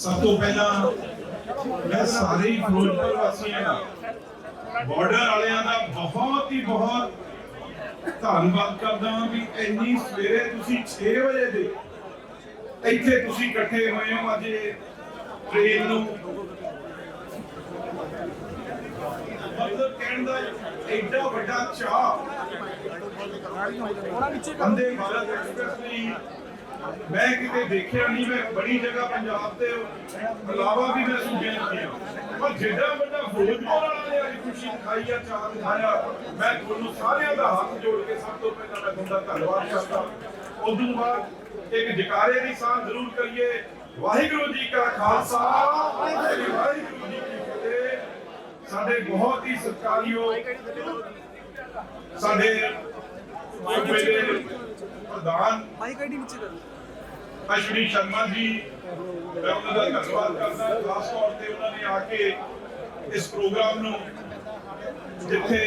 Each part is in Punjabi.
ਸਭ ਤੋਂ ਪਹਿਲਾਂ ਮੈਂ ਸਾਰੇ ਹੀ ਫਿਰੋਜ਼ਪੁਰ ਵਾਸੀਆਂ ਦਾ ਬਾਰਡਰ ਵਾਲਿਆਂ ਦਾ ਬਹੁਤ ਹੀ ਬਹੁਤ ਧੰਨਵਾਦ ਕਰਦਾ ਹਾਂ ਵੀ ਇੰਨੀ ਸਵੇਰੇ ਤੁਸੀਂ 6 ਵਜੇ ਦੇ ਇੱਥੇ ਤੁਸੀਂ ਇਕੱਠੇ ਹੋਏ ਹੋ ਅੱਜ ਇਹ ਟ੍ਰੇਨ ਨੂੰ। ਮਤਲਬ ਕਹਿਣ ਦਾ ਐਡਾ ਵੱਡਾ ਚਾਹ ਬੰਦੇ ਭਾਰਤ ਐਕਸਪ੍ਰੈਸ ਲਈ ਮੈਂ ਕਿਤੇ ਦੇਖਿਆ ਨਹੀਂ, ਮੈਂ ਬੜੀ ਜਗ੍ਹਾ ਪੰਜਾਬ ਤੇ ਇਲਾਵਾ ਵੀ ਮੈਂ ਸੁਣਿਆ ਨਹੀਂ ਪਰ ਜਿਹੜਾ ਵੱਡਾ ਫਿਰੋਜ਼ਪੁਰ ਵਾਲਾ ਨੇ ਅੱਜ ਖੁਸ਼ੀ ਦਿਖਾਈ ਆ ਚਾਹ ਦਿਖਾਇਆ। ਮੈਂ ਤੁਹਾਨੂੰ ਸਾਰਿਆਂ ਦਾ ਹੱਥ ਜੋੜ ਕੇ ਸਭ ਤੋਂ ਪਹਿਲਾਂ ਮੈਂ ਤੁਹਾਡਾ ਧੰਨਵਾਦ ਕਰਦਾ। ਉਸ ਤੋਂ ਬਾਅਦ ਇੱਕ ਜਕਾਰੇ ਦੀ ਸਾਹ ਜ਼ਰੂਰ ਕਰੀਏ। ਵਾਹਿਗੁਰੂ ਜੀ ਕਾ ਖਾਲਸਾ, ਵਾਹਿਗੁਰੂ ਜੀ ਕੀ ਫਤਿਹ। ਸਾਡੇ ਬਹੁਤ ਹੀ ਸਤਿਕਾਰਯੋਗ ਸਾਡੇ ਪ੍ਰਧਾਨ ਮਾਈਕ ਆਈਡੀ ਨੀਚੇ ਕਰ ਅਸ਼ਵਨੀ ਸ਼ਰਮਾ ਜੀ ਮੈਂ ਉਹਨਾਂ ਦਾ ਧੰਨਵਾਦ ਕਰਦਾ। ਖਾਸ ਤੌਰ ਤੇ ਉਹਨਾਂ ਨੇ ਆ ਕੇ ਇਸ ਪ੍ਰੋਗਰਾਮ ਨੂੰ ਜਿੱਥੇ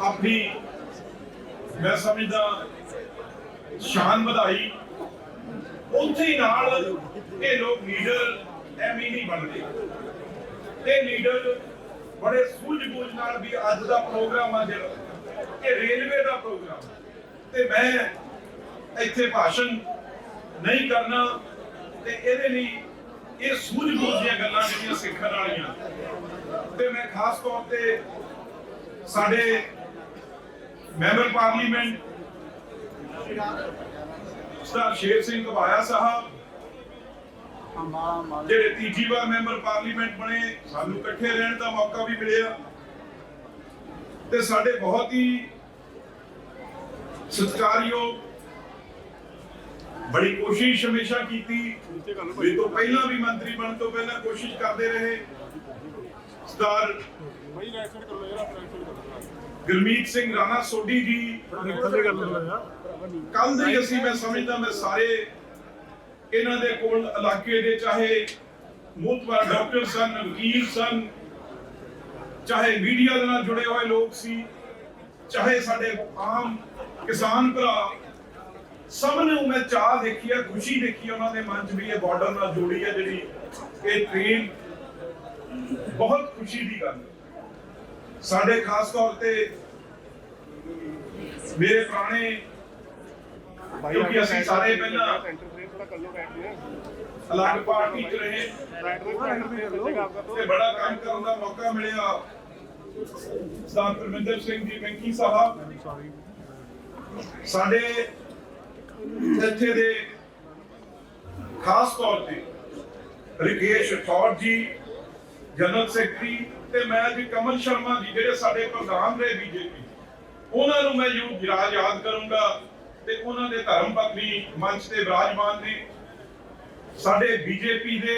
ਆਪਣੀ ਮੈਂ ਸਮਝਦਾ ਸ਼ਾਨ ਵਧਾਈ ਉੱਥੇ ਹੀ ਨਾਲ ਇਹ ਲੋਕ ਲੀਡਰ ਐਵੇਂ ਨਹੀਂ ਬਣਦੇ। ਇਹ ਲੀਡਰ ਬੜੇ ਸੂਝ-ਬੂਝ ਨਾਲ ਵੀ ਅੱਜ ਦਾ ਪ੍ਰੋਗਰਾਮ ਆ ਜਿਹੜਾ। ਇਹ ਰੇਲਵੇ ਦਾ ਪ੍ਰੋਗਰਾਮ ਤੇ ਮੈਂ ਇੱਥੇ ਭਾਸ਼ਣ ਨਹੀਂ ਕਰਨਾ ਤੇ ਇਹਦੇ ਲਈ ਇਹ ਸੂਝ-ਬੂਝ ਦੀਆਂ ਗੱਲਾਂ ਜਿਹੜੀਆਂ ਸਿੱਖਣ ਵਾਲੀਆਂ। ਤੇ ਮੈਂ ਖਾਸ ਤੌਰ ਤੇ ਸਾਡੇ ਮੈਂਬਰ ਪਾਰਲੀਮੈਂਟ ਸਰਦਾਰ ਸ਼ੇਰ ਸਿੰਘ ਘਬਾਇਆ ਸਾਹਿਬ, ਜਿਹੜੇ ਤੀਜੀ ਵਾਰ ਮੈਂਬਰ ਪਾਰਲੀਮੈਂਟ ਬਣੇ, ਸਾਨੂੰ ਇਕੱਠੇ ਰਹਿਣ ਦਾ ਮੌਕਾ ਵੀ ਮਿਲਿਆ। ਤੇ ਸਾਡੇ ਬਹੁਤ ਹੀ ਸਤਿਕਾਰਯੋਗ। ਬੜੀ ਕੋਸ਼ਿਸ਼ ਹਮੇਸ਼ਾ ਕੀਤੀ। ਵੀ ਤੋਂ ਪਹਿਲਾਂ ਵੀ ਮੰਤਰੀ ਬਣਨ ਤੋਂ ਪਹਿਲਾਂ ਕੋਸ਼ਿਸ਼ ਕਰਦੇ ਰਹੇ। ਸਰਦਾਰ ਗੁਰਮੀਤ ਸਿੰਘ ਰਾਣਾ ਸੋਢੀ ਜੀ। ਕੱਲ ਦੇ ਅਸੀਂ ਮੈਂ ਸਮਝਦਾ ਮੈਂ ਸਾਰੇ ਇਹਨਾਂ ਦੇ ਕੋਲ ਇਲਾਕੇ ਦੇ, ਚਾਹੇ ਮੁਤਬਰ ਡਾਕਟਰ ਸਨ, ਵਕੀਲ ਸਨ, ਚਾਹੇ ਮੀਡੀਆ ਦੇ ਨਾਲ ਜੁੜੇ ਹੋਏ ਲੋਕ ਸੀ। ਚਾਹੇ ਸਾਡੇ ਆਮ ਕਿਸਾਨ ਭਰਾ ਸਭ ਨੂੰ ਮੈਂ ਚਾਹ ਦੇਖੀ ਆ ਖੁਸ਼ੀ ਦੇਖੀ ਉਹਨਾਂ ਦੇ ਮਨ 'ਚ ਵੀ ਇਹ ਬਾਰਡਰ ਨਾਲ ਜੋੜੀ ਆ ਜਿਹੜੀ ਇਹ ਟ੍ਰੇਨ ਬਹੁਤ ਖੁਸ਼ੀ ਦੀ ਗੱਲ ਹੈ। ਸਾਡੇ ਖਾਸ ਤੌਰ ਤੇ ਮੇਰੇ ਪੁਰਾਣੇ ਕਿਉਂਕਿ ਅਸੀਂ ਸਾਰੇ ਪਹਿਲਾਂ ਅਲੱਗ ਪਾਰਟੀ 'ਚ ਰਹੇ। ਤੇ ਬੜਾ ਕੰਮ ਕਰਨ ਦਾ ਮੌਕਾ ਮਿਲਿਆ। ਸਰਦਾਰ ਪਰਮਿੰਦਰ ਸਿੰਘ ਜੀ, ਵੈਂਕੀ ਸਾਹਿਬ। ਸਾਡੇ ਇੱਥੇ ਦੇ ਖਾਸ ਤੌਰ ਤੇ ਰਿਕੇਸ਼ ਠੌਰ ਜੀ, ਜਨਰਲ ਸੈਕਟਰੀ ਤੇ ਮੈਂ ਜੀ ਕਮਲ ਸ਼ਰਮਾ ਜੀ, ਜਿਹੜੇ ਸਾਡੇ ਪ੍ਰਧਾਨ ਰਹੇ ਬੀਜੇਪੀ। ਉਹਨਾਂ ਨੂੰ ਮੈਂ ਯੂ, ਯਾਦ ਕਰੂੰਗਾ ਤੇ ਉਹਨਾਂ ਦੇ ਧਰਮ ਪਤਨੀ ਮੰਚ ਤੇ ਵਿਰਾਜਮਾਨ ਨੇ। ਸਾਡੇ ਬੀਜੇਪੀ ਦੇ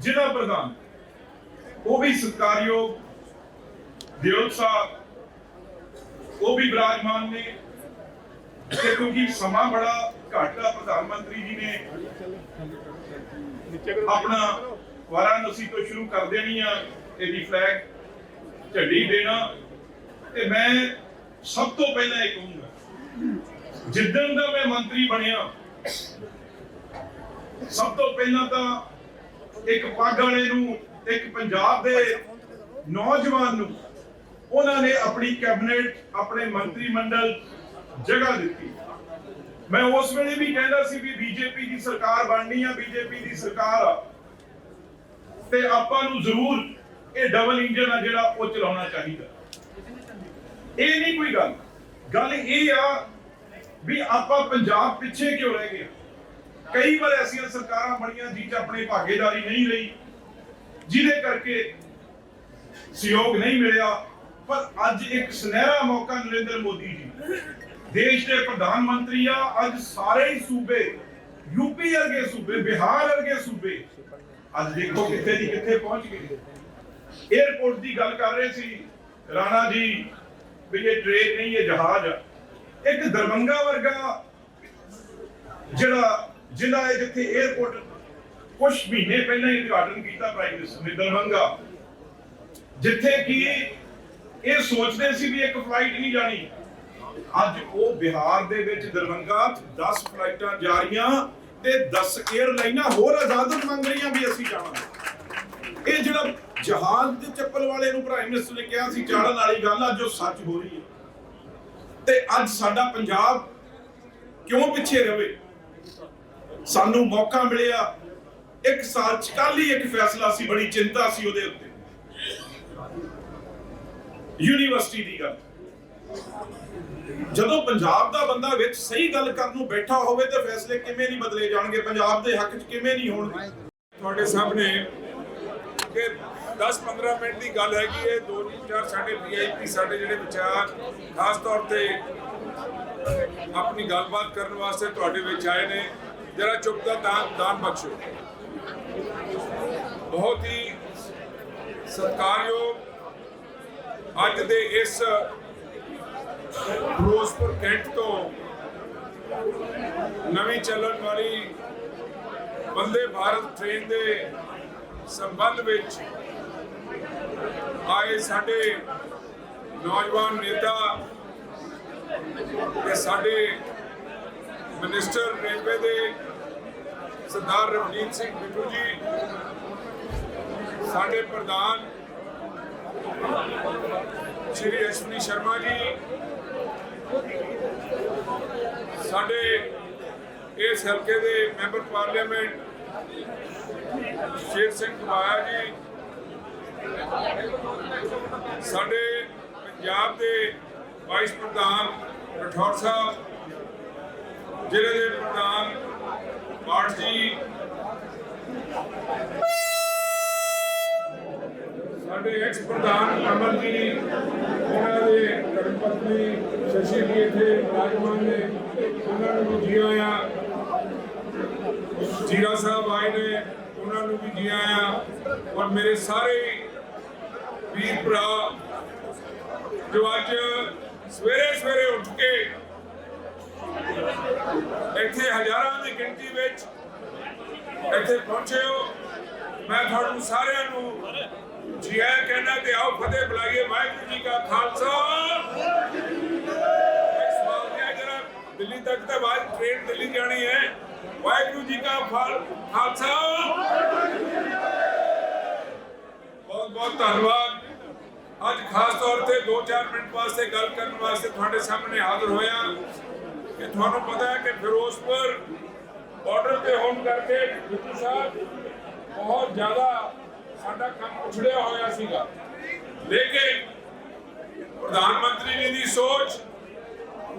ਜ਼ਿਲ੍ਹਾ ਪ੍ਰਧਾਨ, ਉਹ ਵੀ ਸਤਿਕਾਰਯੋਗ ਦਿਓਲ ਸਾਹਿਬ ਉਹ ਵੀ ਵਿਰਾਜਮਾਨ ਨੇ। ਤੇ ਕਿਉਂਕਿ ਸਮਾਂ ਬੜਾ ਘੱਟ ਆ, ਪ੍ਰਧਾਨ ਮੰਤਰੀ ਜੀ ਨੇ ਆਪਣਾ ਵਾਰਾਣਸੀ ਤੋਂ ਸ਼ੁਰੂ ਕਰ ਦੇਣੀ ਆ ਇਹਦੀ ਫਲੈਗ ਝੰਡੀ ਦੇਣਾ। ਤੇ ਮੈਂ ਸਭ ਤੋਂ ਪਹਿਲਾਂ ਇਹ ਕਹੂੰਗਾ, ਜਿੱਦਣ ਦਾ ਮੈਂ ਮੰਤਰੀ ਬਣਿਆ, ਸਭ ਤੋਂ ਪਹਿਲਾਂ ਤਾਂ ਇੱਕ ਪੱਗ ਵਾਲੇ ਨੂੰ, ਇੱਕ ਪੰਜਾਬ ਦੇ ਨੌਜਵਾਨ ਨੂੰ ਉਹਨਾਂ ਨੇ ਆਪਣੀ ਕੈਬਨਿਟ, ਆਪਣੇ ਮੰਤਰੀ ਮੰਡਲ ਜਗ੍ਹਾ ਦਿੱਤੀ। ਮੈਂ ਉਸ ਵੇਲੇ ਵੀ ਕਹਿੰਦਾ ਸੀ ਵੀ ਬੀਜੇਪੀ ਦੀ ਸਰਕਾਰ ਬਣਨੀ ਆ, ਬੀਜੇਪੀ ਦੀ ਸਰਕਾਰ ਆ। ਤੇ ਆਪਾਂ ਨੂੰ ਜ਼ਰੂਰ ਇਹ ਡਬਲ ਇੰਜਨ ਆ ਜਿਹੜਾ ਉਹ ਚਲਾਉਣਾ ਚਾਹੀਦਾ। ਇਹ ਨਹੀਂ ਕੋਈ ਗੱਲ। ਗੱਲ ਇਹ ਆ ਵੀ ਆਪਾਂ ਪੰਜਾਬ ਪਿੱਛੇ ਕਿਉਂ ਰਹਿ ਗਏ ਕਈ ਵਾਰ ਐਸੀਆਂ ਸਰਕਾਰਾਂ ਬਣੀਆਂ ਜਿਹ 'ਚ ਆਪਣੀ ਭਾਗੀਦਾਰੀ ਨਹੀਂ ਰਹੀ, ਜਿਹਦੇ ਕਰਕੇ ਸਹਿਯੋਗ ਨਹੀਂ ਮਿਲਿਆ ਪਰ ਅੱਜ ਇੱਕ ਸੁਨਹਿਰਾ ਮੌਕਾ ਨਰਿੰਦਰ ਮੋਦੀ ਜੀ। ਦੇਸ਼ ਦੇ ਪ੍ਰਧਾਨ ਮੰਤਰੀ ਆ, ਅੱਜ ਸਾਰੇ ਹੀ ਸੂਬੇ ਯੂਪੀ ਵਰਗੇ ਸੂਬੇ, ਬਿਹਾਰ ਵਰਗੇ ਸੂਬੇ, ਅੱਜ ਦੇਖੋ ਕਿੱਥੇ ਦੀ ਕਿੱਥੇ ਪਹੁੰਚ ਗਏ। 에어ਪੋਰਟ ਦੀ ਗੱਲ ਕਰ ਰਹੇ ਸੀ। ਰਾਣਾ ਜੀ, ਵੀ ਇਹ ਟ੍ਰੇਨ ਨਹੀਂ, ਇਹ ਜਹਾਜ਼ ਇੱਕ ਦਰਬੰਗਾ ਵਰਗਾ ਜਿਹੜਾ, ਜ਼ਿਲ੍ਹਾ ਹੈ ਜਿੱਥੇ ਏਅਰਪੋਰਟ ਕੁਝ ਮਹੀਨੇ ਪਹਿਲਾਂ ਹੀ ਉਦਘਾਟਨ ਕੀਤਾ ਪ੍ਰਾਈਮ ਮਿਨਿਸਟਰ ਨੇ ਦਰਬੰਗਾ ਜਿੱਥੇ ਕਿ ਇਹ ਸੋਚਦੇ ਸੀ ਵੀ ਇੱਕ ਫਲਾਈਟ ਨਹੀਂ ਜਾਣੀ। ਅੱਜ ਉਹ ਬਿਹਾਰ ਦੇ ਵਿੱਚ ਦਰਭੰਗਾ 10 ਫਲਾਈਟਾਂ ਜਾ ਰਹੀਆਂ ਤੇ 10 에ਅਰਲਾਈਨਾਂ ਹੋਰ ਆਜ਼ਾਦ ਮੰਗ ਰਹੀਆਂ ਵੀ ਅਸੀਂ ਜਾਵਾਂਗੇ। ਇਹ ਜਿਹੜਾ ਜਹਾਜ਼ ਦੇ ਚੱਪਲ ਵਾਲੇ ਨੂੰ ਪ੍ਰਾਈਮ ਮਿਨਿਸਟਰ ਨੇ ਕਿਹਾ ਸੀ, ਚਾੜਨ ਵਾਲੀ ਗੱਲ ਅੱਜ ਉਹ ਸੱਚ ਹੋ ਰਹੀ ਹੈ। ਤੇ ਅੱਜ ਸਾਡਾ ਪੰਜਾਬ ਕਿਉਂ ਪਿੱਛੇ ਰਵੇ? ਸਾਨੂੰ ਮੌਕਾ ਮਿਲਿਆ। ਇੱਕ ਸਾਲ ਚ ਕੱਲ ਹੀ ਇੱਕ ਫੈਸਲਾ ਸੀ, ਬੜੀ ਚਿੰਤਾ ਸੀ ਉਹਦੇ ਉੱਤੇ। ਯੂਨੀਵਰਸਿਟੀ ਦੀ ਗੱਲ। ਜਦੋਂ ਪੰਜਾਬ ਦਾ ਬੰਦਾ ਵਿੱਚ ਸਹੀ ਗੱਲ ਕਰਨ ਨੂੰ ਬੈਠਾ ਹੋਵੇ ਤੇ ਫੈਸਲੇ ਕਿਵੇਂ ਨਹੀਂ ਬਦਲੇ ਜਾਣਗੇ, ਪੰਜਾਬ ਦੇ ਹੱਕ 'ਚ ਕਿਵੇਂ ਨਹੀਂ ਹੋਣਗੇ? ਤੁਹਾਡੇ ਸਾਹਮਣੇ ਕਿ 10-15 ਮਿੰਟ ਦੀ ਗੱਲ ਹੈਗੀ ਹੈ, ਦੋ ਚਾਰ ਸਾਡੇ ਵੀਆਈਪੀ ਸਾਡੇ ਜਿਹੜੇ ਵਿਚਾਰ, ਖਾਸ ਤੌਰ ਤੇ ਆਪਣੀ ਗੱਲਬਾਤ ਕਰਨ ਵਾਸਤੇ ਤੁਹਾਡੇ ਵਿੱਚ ਆਏ ਨੇ। ਜਰਾ ਚੁੱਪ ਦਾ ਦਾਨ ਦਾਨ ਬਖਸ਼ੋ। ਬਹੁਤ ਹੀ ਸਤਿਕਾਰਯੋਗ ਅੱਜ ਦੇ ਇਸ ਫਿਰੋਜ਼ਪੁਰ ਕੈਂਟ ਤੋਂ ਨਵੀਂ ਚੱਲਣ ਵਾਲੀ ਵੰਦੇ ਭਾਰਤ ਟ੍ਰੇਨ ਦੇ ਸੰਬੰਧ ਵਿੱਚ ਆਏ ਸਾਡੇ ਨੌਜਵਾਨ ਨੇਤਾ ਤੇ ਸਾਡੇ ਮਿਨਿਸਟਰ ਰੇਲਵੇ ਦੇ ਸਰਦਾਰ ਰਵਨੀਤ ਸਿੰਘ ਬਿੱਟੂ ਜੀ, ਸਾਡੇ ਪ੍ਰਧਾਨ ਸ਼੍ਰੀ ਅਸ਼ਵਨੀ ਸ਼ਰਮਾ ਜੀ, ਸਾਡੇ ਇਸ ਹਲਕੇ ਦੇ ਮੈਂਬਰ ਪਾਰਲੀਮੈਂਟ ਸ਼ੇਰ ਸਿੰਘ ਕੁਮਾਰ ਜੀ, ਸਾਡੇ ਪੰਜਾਬ ਦੇ ਵਾਈਸ ਪ੍ਰਧਾਨ ਰਠੌਰ ਸਾਹਿਬ, ਜ਼ਿਲ੍ਹੇ ਦੇ ਪ੍ਰਧਾਨ ਬਾੜ ਜੀ ਸਾਡੇ ਐਕਸ ਪ੍ਰਧਾਨ ਅਮਰ ਜੀ, ਉਹਨਾਂ ਦੇ ਧਰਮ ਸ਼ਸ਼ੀ ਜੀ ਇੱਥੇ ਰਾਜਮਾਨ ਨੇ, ਉਹਨਾਂ ਨੂੰ ਵੀ ਜੀ ਆਇਆਂ। ਜੀਰਾ ਸਾਹਿਬ ਆਏ ਨੇ, ਉਹਨਾਂ ਨੂੰ ਵੀ ਜੀ ਆਇਆਂ। ਔਰ ਮੇਰੇ ਸਾਰੇ ਵੀਰ ਭਰਾ, ਜੋ ਅੱਜ ਸਵੇਰੇ ਸਵੇਰੇ ਉੱਠ ਕੇ ਇੱਥੇ ਹਜ਼ਾਰਾਂ ਦੀ ਗਿਣਤੀ ਵਿੱਚ ਇੱਥੇ ਪਹੁੰਚੇ ਹੋ, ਮੈਂ ਤੁਹਾਨੂੰ ਸਾਰਿਆਂ ਨੂੰ ਜੀ ਆਇਆਂ ਕਹਿਣਾ ਤੇ ਆਓ ਫਤਿਹ ਬੁਲਾਈਏ, ਵਾਹਿਗੁਰੂ ਜੀ ਕਾ ਖਾਲਸਾ। ਇੱਕ ਸਵਾਲ ਜਰਾ ਦਿੱਲੀ ਤੱਕ ਤਾਂ ਬਾਅਦ ਟ੍ਰੇਨ ਦਿੱਲੀ ਜਾਣੀ ਹੈ। ਵਾਹਿਗੁਰੂ ਜੀ ਕਾ ਖਾਲਸਾ। ਬਹੁਤ ਬਹੁਤ ਧੰਨਵਾਦ। ਅੱਜ ਖਾਸ ਤੌਰ ਤੇ 2-4 ਮਿੰਟ ਵਾਸਤੇ ਗੱਲ ਕਰਨ ਵਾਸਤੇ ਤੁਹਾਡੇ ਸਾਹਮਣੇ ਹਾਜ਼ਰ ਹੋਇਆ। ਕਿ ਤੁਹਾਨੂੰ ਪਤਾ ਹੈ ਕਿ ਫਿਰੋਜ਼ਪੁਰ ਬਾਰਡਰ ਤੇ ਹੋਣ ਕਰਕੇ ਬਿੱਟੂ ਸਾਹਿਬ ਬਹੁਤ ਜ਼ਿਆਦਾ ਸਾਡਾ ਕੰਮ ਉਛੜਿਆ ਹੋਇਆ ਸੀਗਾ। ਲੇਕਿਨ ਪ੍ਰਧਾਨ ਮੰਤਰੀ ਜੀ ਦੀ ਸੋਚ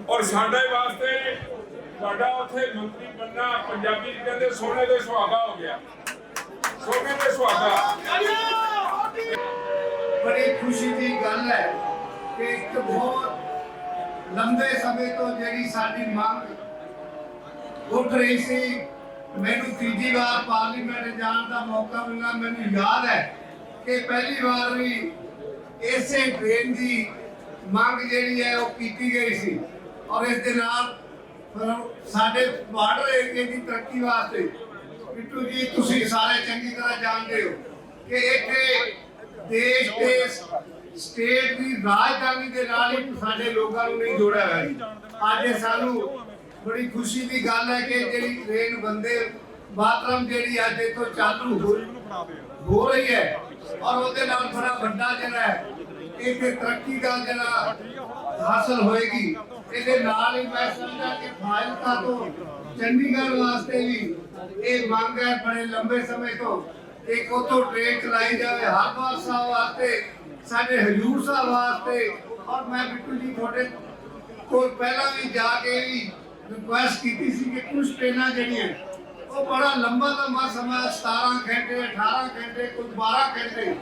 ਔਰ ਸਾਡੇ ਵਾਸਤੇ ਤੁਹਾਡਾ ਉੱਥੇ ਮੰਤਰੀ ਬੰਨਾ ਪੰਜਾਬੀ ਕਹਿੰਦੇ ਸੋਨੇ ਦੇ ਸੁਹਾਗਾ ਹੋ ਗਿਆ। ਸੋਨੇ ਦੇ ਸੁਹਾਗਾ। ਬੜੀ ਖੁਸ਼ੀ ਦੀ ਗੱਲ ਹੈ ਕਿ ਇੱਕ ਬਹੁਤ ਲੰਬੇ ਸਮੇਂ ਤੋਂ ਜਿਹੜੀ ਸਾਡੀ ਮੰਗ ਉੱਠ ਰਹੀ ਸੀ ਮੈਨੂੰ ਤੀਜੀ ਵਾਰ ਪਾਰਲੀਮੈਂਟ ਜਾਣ ਦਾ ਮੌਕਾ ਮਿਲਿਆ ਮੈਨੂੰ ਯਾਦ ਹੈ ਕਿ ਪਹਿਲੀ ਵਾਰ ਵੀ ਇਸੇ ਟ੍ਰੇਨ ਦੀ ਮੰਗ ਜਿਹੜੀ ਹੈ ਉਹ ਕੀਤੀ ਗਈ ਸੀ। ਔਰ ਇਸ ਦੇ ਨਾਲ ਸਾਡੇ ਬਾਰਡਰ ਏਰੀਏ ਦੀ ਤਰੱਕੀ ਵਾਸਤੇ ਬਿੱਟੂ ਜੀ, ਤੁਸੀਂ ਸਾਰੇ ਚੰਗੀ ਤਰ੍ਹਾਂ ਜਾਣਦੇ ਹੋ ਕਿ ਇੱਥੇ ਦੇਸ਼ ਦੇ ਸਟੇਟ ਦੀ ਰਾਜਧਾਨੀ ਦੇ ਨਾਲ ਹੀ ਸਾਡੇ ਲੋਕਾਂ ਨੂੰ ਨਹੀਂ ਜੋੜਿਆ ਹੋਇਆ ਅੱਜ ਸਾਨੂੰ ਬੜੀ ਖੁਸ਼ੀ ਦੀ ਗੱਲ ਹੈ ਕਿ ਜਿਹੜੀ ਟ੍ਰੇਨ ਬੰਦੇ ਮਾਤਰਮ ਜਿਹੜੀ ਅੱਜ ਇੱਥੋਂ ਚਾਲੂ ਹੋ ਰਹੀ ਹੈ ਔਰ ਉਹਦੇ ਨਾਲ ਬੜਾ ਵੱਡਾ ਜਿਹੜਾ ਹੈ ਇੱਥੇ ਤਰੱਕੀ ਦਾ ਜਿਹੜਾ ਹਾਸਲ ਹੋਏਗੀ। ਇਹਦੇ ਨਾਲ ਹੀ ਮੈਂ ਸਮਝਦਾ ਕਿ ਫਾਜ਼ਿਲਕਾ ਤੋਂ ਚੰਡੀਗੜ੍ਹ ਵਾਸਤੇ ਵੀ ਇਹ ਮੰਗ ਹੈ ਬੜੇ ਲੰਬੇ ਸਮੇਂ ਤੋਂ ਇੱਕ ਉਤੋਂ ਟ੍ਰੇਨ ਚਲਾਈ ਜਾਵੇ। ਹਰਦੁਆਰ ਸਾਹਿਬ ਵਾਸਤੇ, ਸਾਡੇ ਹਜੂਰ ਸਾਹਿਬ ਵਾਸਤੇ ਔਰ ਮੈਂ ਬਿੱਟੂ ਜੀ ਤੁਹਾਡੇ ਕੋਲ ਪਹਿਲਾਂ ਵੀ ਜਾ ਕੇ ਵੀ ਰਿਕੁਐਸਟ ਕੀਤੀ ਸੀ ਕਿ ਕੁਝ ਟ੍ਰੇਨਾਂ ਜਿਹੜੀਆਂ ਉਹ ਬੜਾ ਲੰਬਾ ਲੰਬਾ ਸਮਾਂ 17 ਘੰਟੇ 18 ਘੰਟੇ ਕੁਝ 12 ਘੰਟੇ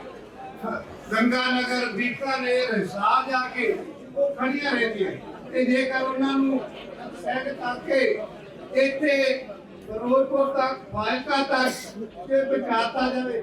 ਗੰਗਾ ਨਗਰ ਬੀਕਾਨੇਰ ਹਿਸਾਰ ਜਾ ਕੇ ਉਹ ਖੜੀਆਂ ਰਹਿੰਦੀਆਂ ਤੇ ਜੇਕਰ ਉਹਨਾਂ ਨੂੰ ਸਹਿਜ ਤੱਕ ਇੱਥੇ ਫਿਰੋਜ਼ਪੁਰ ਤੱਕ, ਫਾਜ਼ਿਲਕਾ ਤੱਕ ਜੇ ਪਹੁੰਚਾਤਾ ਜਾਵੇ